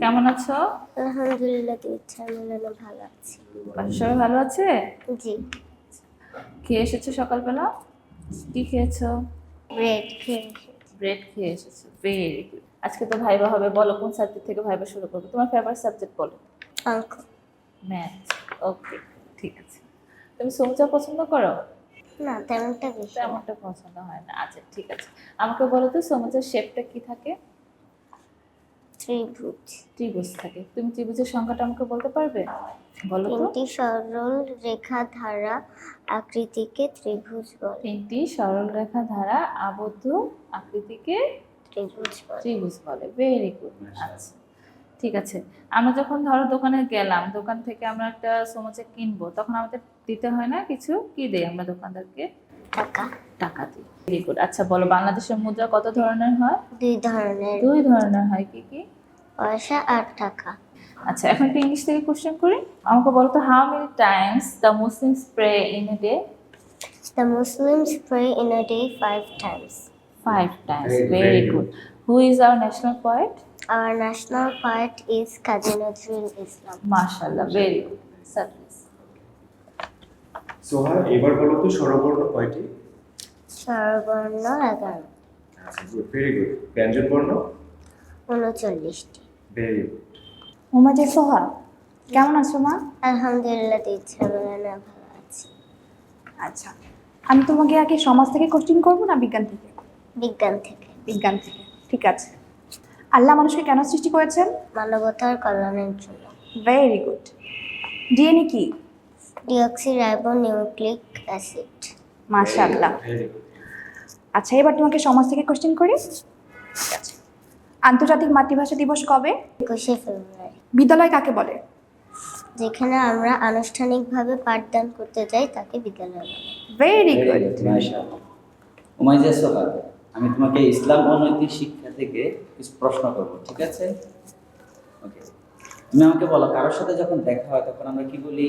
কেমন আছো? আলহামদুলিল্লাহ ইচ্ছা মিলানো ভালো আছি। বাসার সবাই ভালো আছে? জি। খেয়ে এসেছ সকালবেলা? কি খেয়েছো? ব্রেড খেয়ে ব্রেড খেয়ে এসেছ। ভেরি গুড আজকে তো ভাইবা হবে। বলো কোন সাবজেক্ট থেকে ভাইবা শুরু করব? তোমার ফেভারিট সাবজেক্ট বলো। অঙ্ক। ম্যাথ ওকে ঠিক আছে। তুমি সমুচা পছন্দ করো? না তেমনটা বেশি। তেমনটা পছন্দ হয় না। আচ্ছা ঠিক আছে। আমাকে বলো তো সমুচার শেপটা কি থাকে? ত্রিভুজ। ত্রিভুজ থাকে। তুমি ত্রিভুজের সংখ্যাটা আমাকে বলতে পারবে? বলো তো। তিনটি সরল রেখা ধারা আকৃতিকে ত্রিভুজ বলে। তিনটি সরল রেখা দ্বারা আবদ্ধ আকৃতিকে ত্রিভুজ বলে। ত্রিভুজ বলে। ভেরি গুড আচ্ছা। ঠিক আছে। আমরা যখন ধরো দোকানে গেলাম দোকান থেকে আমরা একটা সমোচা কিনবো তখন আমাদের দিতে হয় না কিছু? কি দেই আমরা দোকানদারকে? টাকা। টাকা দিই। ভেরি গুড আচ্ছা বলো বাংলাদেশের মুদ্রা কত ধরনের হয়? দুই ধরনের। দুই ধরনের হয় কি কি? পয়সা আর টাকা। আচ্ছা এখন একটা ইংলিশ থেকে কোশ্চেন করি? আমাকে বলো তো how many times the Muslims pray in a day The Muslims pray in a day five times. Five times very good who is our national poet Our national poet is Kazi Nazrul Islam. মাশাআল্লাহ very good service Soha এবার বলো তো স্বরবর্ণ কয়টি? স্বরবর্ণ এগারো। আচ্ছা good very good ব্যঞ্জন বর্ণ উনচল্লিশটি। ভেরি গুড মোমাজে সোহা কেমন আছো মা? আলহামদুলিল্লাহ ইচ্ছা ভালো আছি। আচ্ছা আমি তোমাকে আগে সমাজ থেকে কোশ্চেন করব না বিজ্ঞান থেকে? বিজ্ঞান থেকে। বিজ্ঞান থেকে ঠিক আছে। আল্লাহ মানুষকে কেন সৃষ্টি করেছেন? মানবতার কল্যাণের জন্য। ভেরি গুড ডিএনএ কি? ডিঅক্সি রাইবো নিউক্লিক অ্যাসিড মাশাআল্লাহ আচ্ছা এবার তোমাকে সমাজ থেকে কোশ্চেন করি। আন্তর্জাতিক মাতৃভাষা দিবস কবে? একুশে ফেব্রুয়ারি। বিদ্যালয় কাকে বলে? যেখানে আমরা আনুষ্ঠানিকভাবে পাঠদান করতে যাই তাকে বিদ্যালয় বলে। ভেরি গুড মাশাআল্লাহ। উমাইজা সোহা আমি তোমাকে ইসলাম ও নৈতিক শিক্ষা থেকে কিছু প্রশ্ন করব ঠিক আছে? ওকে তুমি আমাকে বলো কারোর সাথে যখন দেখা হয় তখন আমরা কি বলি?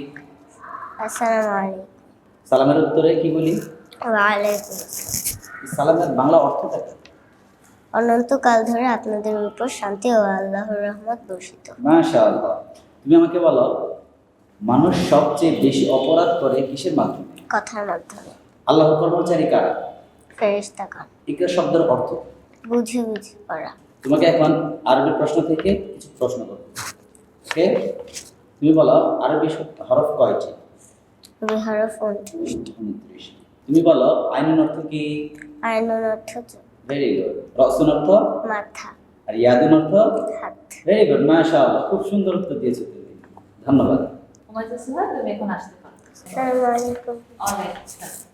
আসসালামু আলাইকুম সালামের উত্তরে কি বলি? ওয়ালাইকুম। সালামের বাংলা অর্থটা কি? অনন্তকাল ধরে আপনাদের উপর শান্তি ও আল্লাহর রহমত বর্ষিত। মাশাআল্লাহ। তুমি আমাকে বলো মানুষ সবচেয়ে বেশি অপরাধ করে কিসের মাধ্যমে? কথার মাধ্যমে। আল্লাহর কর্মচারী কারা? ফেরেশতা গান ইকরা শব্দের অর্থ বুঝে বুঝে পড়া। তোমাকে এখন আরবি প্রশ্ন থেকে কিছু প্রশ্ন করব ওকে? তুমি বলো আরবি শব্দ- হরফ কয়টি? বিহরফ উনত্রিশটি। উনত্রিশ। তুমি বলো আইনুন অর্থ কি? আইনুন অর্থ ভেরি গুড রসুন অর্থ? মাথা। আর ইয়াদুন অর্থ? হাত। ভেরি গুড মাশাআল্লাহ খুব সুন্দর উত্তর দিয়েছ তুমি। ধন্যবাদ। তুমি এখন আসতে পারো। আসসালামু আলাইকুম ওয়ালাইকুম আসসালাম